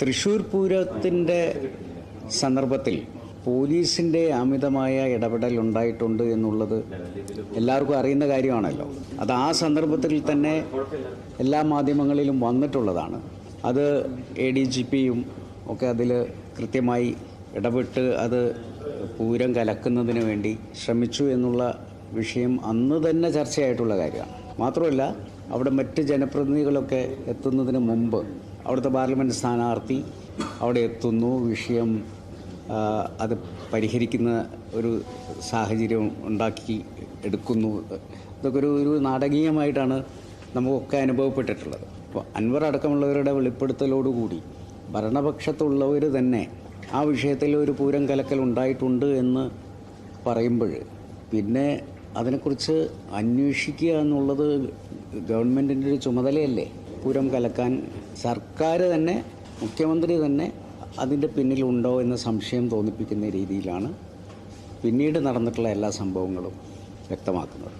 തൃശ്ശൂർ പൂരത്തിന്റെ സന്ദർഭത്തിൽ പോലീസിന്റെ അമിതമായ ഇടപെടൽ ഉണ്ടായിട്ടുണ്ട് എന്നുള്ളത് എല്ലാവർക്കും അറിയുന്ന കാര്യമാണല്ലോ. അത് ആ സന്ദർഭത്തിൽ തന്നെ എല്ലാ മാധ്യമങ്ങളിലും വന്നിട്ടുള്ളതാണ്. അത് എ ഡി ജി പിയും ഒക്കെ അതിൽ കൃത്യമായി ഇടപെട്ട് അത് പൂരം കലക്കുന്നതിന് വേണ്ടി ശ്രമിച്ചു എന്നുള്ള വിഷയം അന്ന് തന്നെ ചർച്ചയായിട്ടുള്ള കാര്യമാണ്. മാത്രമല്ല അവിടെ മറ്റ് ജനപ്രതിനിധികളൊക്കെ എത്തുന്നതിന് മുമ്പ് അവിടുത്തെ പാർലമെന്റ് സ്ഥാനാർത്ഥി അവിടെ എത്തുന്നു. വിഷയം അത് പരിഹരിക്കുന്ന ഒരു സാഹചര്യം ഉണ്ടാക്കി എടുക്കുന്നു. ഇതൊക്കെ ഒരു ഒരു നാടകീയമായിട്ടാണ് നമുക്കൊക്കെ അനുഭവപ്പെട്ടിട്ടുള്ളത്. അപ്പോൾ അൻവർ അടക്കമുള്ളവരുടെ വെളിപ്പെടുത്തലോടുകൂടി ഭരണപക്ഷത്തുള്ളവർ തന്നെ ആ വിഷയത്തിൽ ഒരു പൂരം കലക്കൽ ഉണ്ടായിട്ടുണ്ട് എന്ന് പറയുമ്പോൾ പിന്നെ അതിനെക്കുറിച്ച് അന്വേഷിക്കുക എന്നുള്ളത് ഗവൺമെന്റിന്റെ ഒരു ചുമതലയല്ലേ? പൂരം കലക്കാൻ സർക്കാർ തന്നെ മുഖ്യമന്ത്രി തന്നെ അതിന്റെ പിന്നിലുണ്ടോ എന്ന സംശയം തോന്നിപ്പിക്കുന്ന രീതിയിലാണ് പിന്നീട് നടന്നിട്ടുള്ള എല്ലാ സംഭവങ്ങളും വ്യക്തമാക്കുന്നത്.